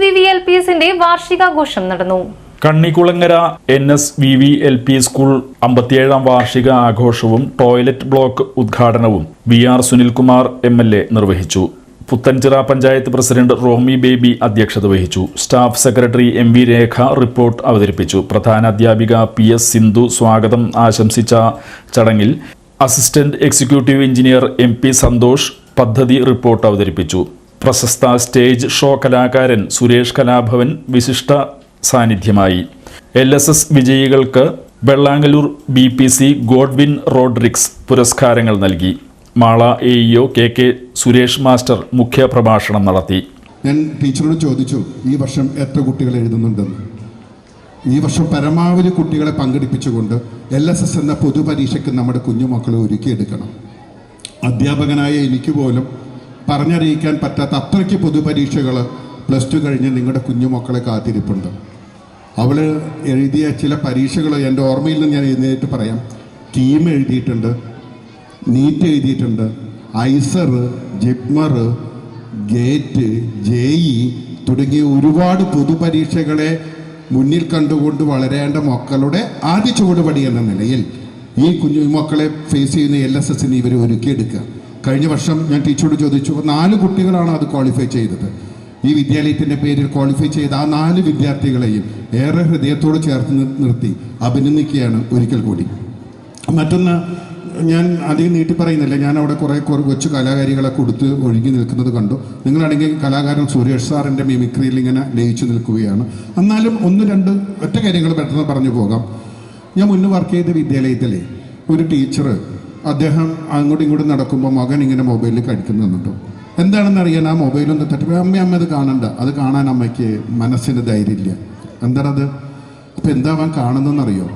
V V L P എസിന്റെ വാർഷികാഘോഷം നടന്നു. Kannikkulangara N S V V L P school അമ്പത്തിയേഴാം വാർഷിക ആഘോഷവും ടോയ്ലറ്റ് ബ്ലോക്ക് ഉദ്ഘാടനവും V R Sunilkumar M L A നിർവഹിച്ചു. പുത്തൻചിറ പഞ്ചായത്ത് പ്രസിഡന്റ് റോമി ബേബി അധ്യക്ഷത വഹിച്ചു. Staff secretary M V Rekha report അവതരിപ്പിച്ചു. പ്രധാന അധ്യാപിക പി എസ് സിന്ധു സ്വാഗതം ആശംസിച്ച ചടങ്ങിൽ assistant executive engineer M P Santhosh പദ്ധതി റിപ്പോർട്ട് അവതരിപ്പിച്ചു. പ്രശസ്ത സ്റ്റേജ് ഷോ കലാകാരൻ സുരേഷ് കലാഭവൻ വിശിഷ്ട സാന്നിധ്യമായി. എൽ എസ് എസ് വിജയികൾക്ക് Vellangallur B P C Godwin Rodrigues പുരസ്കാരങ്ങൾ നൽകി. Mala A E O K K Suresh master മുഖ്യ പ്രഭാഷണം നടത്തി. ഞാൻ ടീച്ചറോട് ചോദിച്ചു ഈ വർഷം എത്ര കുട്ടികൾ എഴുതുന്നുണ്ടെന്ന് ഈ വർഷം പരമാവധി കുട്ടികളെ പങ്കെടുപ്പിച്ചുകൊണ്ട് എൽ എസ് എസ് എന്ന പൊതുപരീക്ഷയ്ക്ക് നമ്മുടെ കുഞ്ഞുമക്കളെ ഒരുക്കിയെടുക്കണം. അധ്യാപകനായ എനിക്ക് പോലും പറഞ്ഞറിയിക്കാൻ പറ്റാത്ത അത്രയ്ക്ക് പൊതുപരീക്ഷകൾ പ്ലസ് ടു കഴിഞ്ഞ് നിങ്ങളുടെ കുഞ്ഞുമക്കളെ കാത്തിരിപ്പുണ്ട്. അവൾ എഴുതിയ ചില പരീക്ഷകൾ എന്റെ ഓർമ്മയിൽ നിന്ന് ഞാൻ എഴുന്നേറ്റ് പറയാം. ടീം എഴുതിയിട്ടുണ്ട് നീറ്റ് എഴുതിയിട്ടുണ്ട് ഐസർ ജിപ്മർ ഗേറ്റ് ജെഇ തുടങ്ങിയ ഒരുപാട് പൊതുപരീക്ഷകളെ മുന്നിൽ കണ്ടുകൊണ്ട് വളരേണ്ട മക്കളുടെ ആദ്യ ചുവടുപടി എന്ന നിലയിൽ ഈ കുഞ്ഞു മക്കളെ ഫേസ് ചെയ്യുന്ന എൽ എസ് എസിന് ഇവർ ഒരുക്കിയെടുക്കുക. കഴിഞ്ഞ വർഷം ഞാൻ ടീച്ചറോട് ചോദിച്ചു നാല് കുട്ടികളാണ് അത് ക്വാളിഫൈ ചെയ്തത്? ഈ വിദ്യാലയത്തിന്റെ പേരിൽ ക്വാളിഫൈ ചെയ്ത ആ നാല് വിദ്യാർത്ഥികളെയും ഏറെ ഹൃദയത്തോട് ചേർത്ത് നിർത്തി അഭിനന്ദിക്കുകയാണ് ഒരിക്കൽ കൂടി. മറ്റൊന്ന് ഞാൻ അധികം നീട്ടി പറയുന്നില്ല. ഞാൻ അവിടെ കുറേ കൊച്ചു കലാകാരികളെ കൊടുത്ത് ഒഴുകി നിൽക്കുന്നത് കണ്ടു. നിങ്ങളാണെങ്കിൽ കലാകാരൻ സുരേഷ് സാറിന്റെ മിമിക്രിയിൽ ഇങ്ങനെ ലയിച്ചു നിൽക്കുകയാണ്. എന്നാലും ഒന്ന് രണ്ട് ഒറ്റ കാര്യങ്ങൾ പെട്ടെന്ന് പറഞ്ഞു പോകാം. ഞാൻ മുന്നേ വർക്ക് ചെയ്ത വിദ്യാലയത്തിലെ ഒരു ടീച്ചർ അദ്ദേഹം അങ്ങോട്ടും ഇങ്ങോട്ടും നടക്കുമ്പോൾ മകൻ ഇങ്ങനെ മൊബൈലിൽ കഴിക്കുന്നു നിന്നിട്ടു എന്താണെന്ന് അറിയാൻ ആ മൊബൈലൊന്ന് തട്ടി അമ്മ അമ്മ അത് കാണണ്ട. അത് കാണാൻ അമ്മയ്ക്ക് മനസ്സിന് ധൈര്യമില്ല. എന്താണത്? അപ്പം എന്താ അവൻ കാണുന്നതെന്നറിയോ?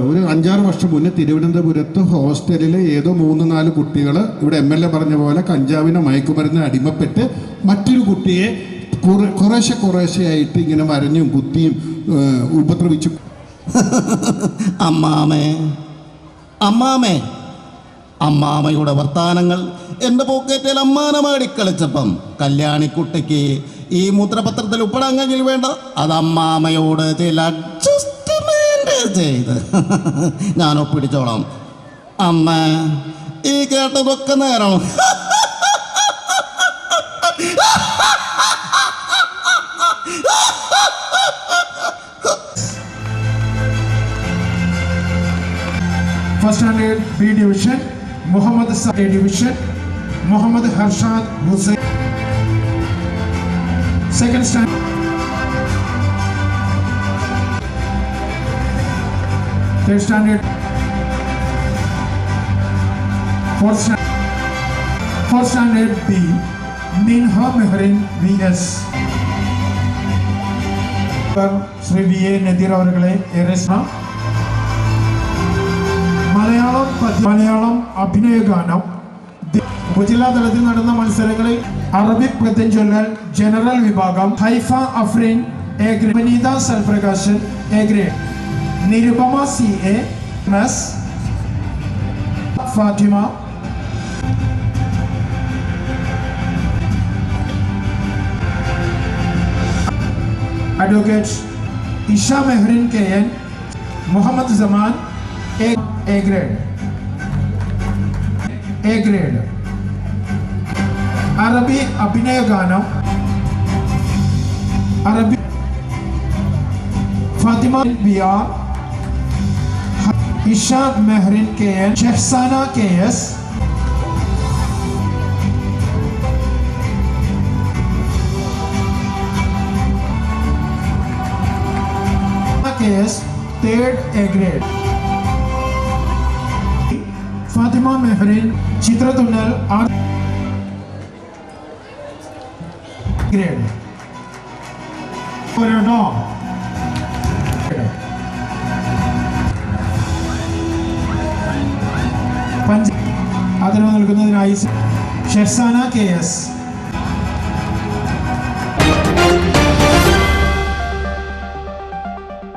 ഒരു അഞ്ചാറ് വർഷം മുന്നേ തിരുവനന്തപുരത്ത് ഹോസ്റ്റലിലെ ഏതോ മൂന്ന് നാല് കുട്ടികൾ ഇവിടെ എം എൽ എ പറഞ്ഞ പോലെ കഞ്ചാവിനെ മയക്കുമരുന്ന് അടിമപ്പെട്ട് മറ്റൊരു കുട്ടിയെ കുറേ കുറേശ്ശെ കുറേശ്ശെയായിട്ട് ഇങ്ങനെ വരഞ്ഞും കുത്തിയും ഉപദ്രവിച്ചു. അമ്മാമേ. അമ്മാമേ അമ്മാമയുടെ വർത്താനങ്ങൾ എന്റെ പോക്കറ്റിൽ അമ്മാനമാടി കളിച്ചപ്പം കല്യാണിക്കുട്ടിക്ക് ഈ മൂത്രപത്രത്തിൽ ഉൾപ്പെടാങ്കിൽ വേണ്ട അത് അമ്മാമയോട് ചില ചെയ്ത്. ഞാൻ ഒപ്പിടിച്ചോളാം അമ്മ ഈ കേട്ടതൊക്കെ നേരം first standard B division Mohammed A division Mohammed Harshad Hussain second standard third standard fourth standard fourth standard B Minha Mehrin VS Sri V A Nadir அவர்களை எரேஸ்னா മലയാളം മലയാളം അഭിനയഗാനം ഉപജില്ലാ നടന്ന മത്സരങ്ങളിൽ അറബിക് പ്രത്യഞ്ചൊല്ലൽ ജനറൽ വിഭാഗം Haifa Afreen A grade Vanitha Salprakashan A grade Nirupama C A S Fathima. Advocate Isha Mehrin K N Muhammed Jaman A A grade. A grade. Arabi Abhinaya Ganam. Arabi Fatima BR. Ishaq Mehrin KN. Shehsana KS. KS. Third A grade. S മേഖലയിൽ ചിത്രത്തുന്നൽ grade. ഒരെണ്ണോ. പഞ്ച ആദരവ് നൽകുന്നതിനായി ഷെർസാന K S.